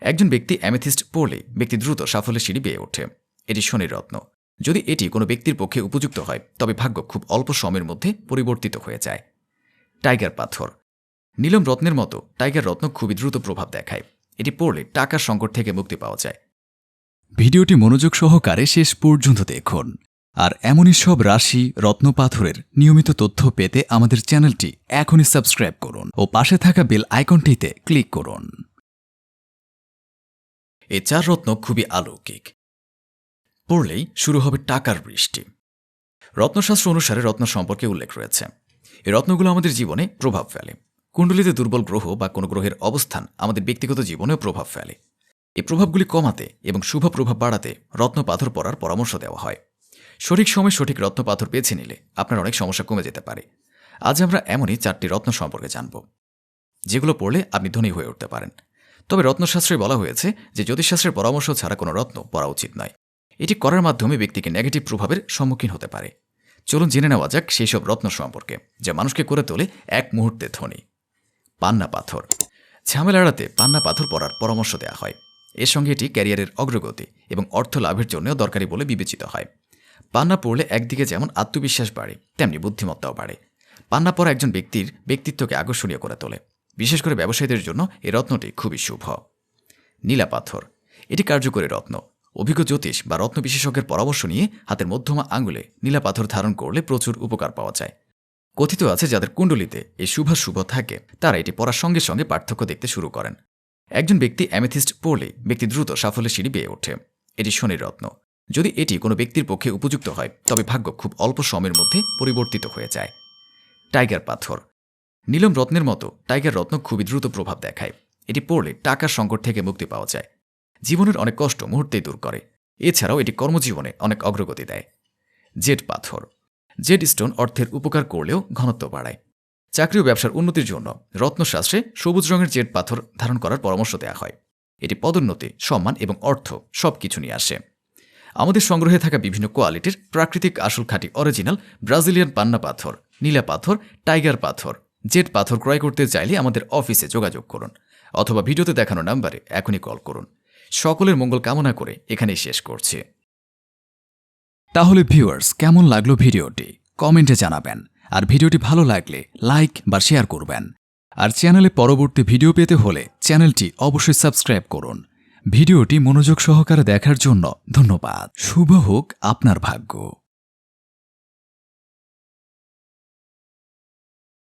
একজন ব্যক্তি অ্যামেথিস্ট পড়লে ব্যক্তি দ্রুত সাফল্যের সিঁড়ি বেয়ে ওঠে। এটি শনির রত্ন। যদি এটি কোনো ব্যক্তির পক্ষে উপযুক্ত হয়, তবে ভাগ্য খুব অল্প সময়ের মধ্যে পরিবর্তিত হয়ে যায়। টাইগার পাথর। নীলম রত্নের মতো টাইগার রত্ন খুবই দ্রুত প্রভাব দেখায়। এটি পড়লে টাকার সংকট থেকে মুক্তি পাওয়া যায়। ভিডিওটি মনোযোগ সহকারে শেষ পর্যন্ত দেখুন। আর এমনই সব রাশি, রত্ন পাথরের নিয়মিত তথ্য পেতে আমাদের চ্যানেলটি এখনই সাবস্ক্রাইব করুন ও পাশে থাকা বেল আইকনটিতে ক্লিক করুন। এই চার রত্ন খুবই আলৌকিক পড়লেই শুরু হবে টাকার বৃষ্টি। রত্নশাস্ত্র অনুসারে রত্ন সম্পর্কে উল্লেখ রয়েছে। এই রত্নগুলো আমাদের জীবনে প্রভাব ফেলে। কুণ্ডলিতে দুর্বল গ্রহ বা কোনো গ্রহের অবস্থান আমাদের ব্যক্তিগত জীবনেও প্রভাব ফেলে। এই প্রভাবগুলি কমাতে এবং শুভ প্রভাব বাড়াতে রত্ন পাথর পরার পরামর্শ দেওয়া হয়। সঠিক সময় সঠিক রত্ন পাথর বেছে নিলে আপনার অনেক সমস্যা কমে যেতে পারে। আজ আমরা এমনই চারটি রত্ন সম্পর্কে জানব। যেগুলো পড়লে আপনি ধনী হয়ে উঠতে পারেন। তবে রত্নশাস্ত্রে বলা হয়েছে যে জ্যোতিষশাস্ত্রের পরামর্শ ছাড়া কোনো রত্ন পড়া উচিত নয়। এটি করার মাধ্যমে ব্যক্তিকে নেগেটিভ প্রভাবের সম্মুখীন হতে পারে। চলুন জেনে নেওয়া যাক সেই সব রত্ন সম্পর্কে, যা মানুষকে করে তোলে এক মুহূর্তে ধনী। পান্না পাথর। ঝামেলা এড়াতে পান্না পাথর পরার পরামর্শ দেওয়া হয়। এর সঙ্গে এটি ক্যারিয়ারের অগ্রগতি এবং অর্থ লাভের জন্যও দরকারি বলে বিবেচিত হয়। পান্না পড়লে একদিকে যেমন আত্মবিশ্বাস বাড়ে, তেমনি বুদ্ধিমত্তাও বাড়ে। পান্না পরা একজন ব্যক্তির ব্যক্তিত্বকে আকর্ষণীয় করে তোলে। বিশেষ করে ব্যবসায়ীদের জন্য এই রত্নটি খুবই শুভ। নীলা পাথর, এটি কার্যকরী রত্ন। অভিজ্ঞ জ্যোতিষ বা রত্ন বিশেষজ্ঞের পরামর্শ নিয়ে হাতের মধ্যমা আঙ্গুলে নীলা পাথর ধারণ করলে প্রচুর উপকার পাওয়া যায়। কথিত আছে, যাদের কুণ্ডলিতে এই শুভাশুভ থাকে, তারা এটি পড়ার সঙ্গে সঙ্গে পার্থক্য দেখতে শুরু করেন। একজন ব্যক্তি অ্যামেথিস্ট পড়লে ব্যক্তি দ্রুত সাফল্যের সিঁড়ি বেয়ে ওঠে। এটি শনির রত্ন। যদি এটি কোনো ব্যক্তির পক্ষে উপযুক্ত হয়, তবে ভাগ্য খুব অল্প সময়ের মধ্যে পরিবর্তিত হয়ে যায়। টাইগার পাথর নীলম রত্নের মতো টাইগার রত্ন খুবই দ্রুত প্রভাব দেখায়। এটি পড়লে টাকার সংকট থেকে মুক্তি পাওয়া যায়। জীবনের অনেক কষ্ট মুহূর্তেই দূর করে। এছাড়াও এটি কর্মজীবনে অনেক অগ্রগতি দেয়। জেড পাথর। জেড স্টোন অর্থের উপকার করলেও ঘনত্ব বাড়ায়। চাকরি ও ব্যবসার উন্নতির জন্য রত্নশাস্ত্রে সবুজ রঙের জেড পাথর ধারণ করার পরামর্শ দেওয়া হয়। এটি পদোন্নতি, সম্মান এবং অর্থ সব কিছু নিয়ে আসে। আমাদের সংগ্রহে থাকা বিভিন্ন কোয়ালিটির প্রাকৃতিক আসল খাঁটি অরিজিনাল ব্রাজিলিয়ান পান্না পাথর, নীলা পাথর, টাইগার পাথর। জেড পাথর ক্রয় করতে চাইলে আমাদের অফিসে যোগাযোগ করুন অথবা ভিডিওতে দেখানো নাম্বারে এখনই কল করুন। সকলের মঙ্গল কামনা করে এখানেই শেষ করছি। তাহলে ভিউয়ার্স, কেমন লাগল ভিডিওটি? কমেন্টে জানাবেন। আর ভিডিওটি ভালো লাগলে লাইক বা শেয়ার করবেন। আর চ্যানেলে পরবর্তী ভিডিও পেতে হলে চ্যানেলটি অবশ্যই সাবস্ক্রাইব করুন। ভিডিওটি মনোযোগ সহকারে দেখার জন্য ধন্যবাদ। শুভ হোক আপনার ভাগ্য।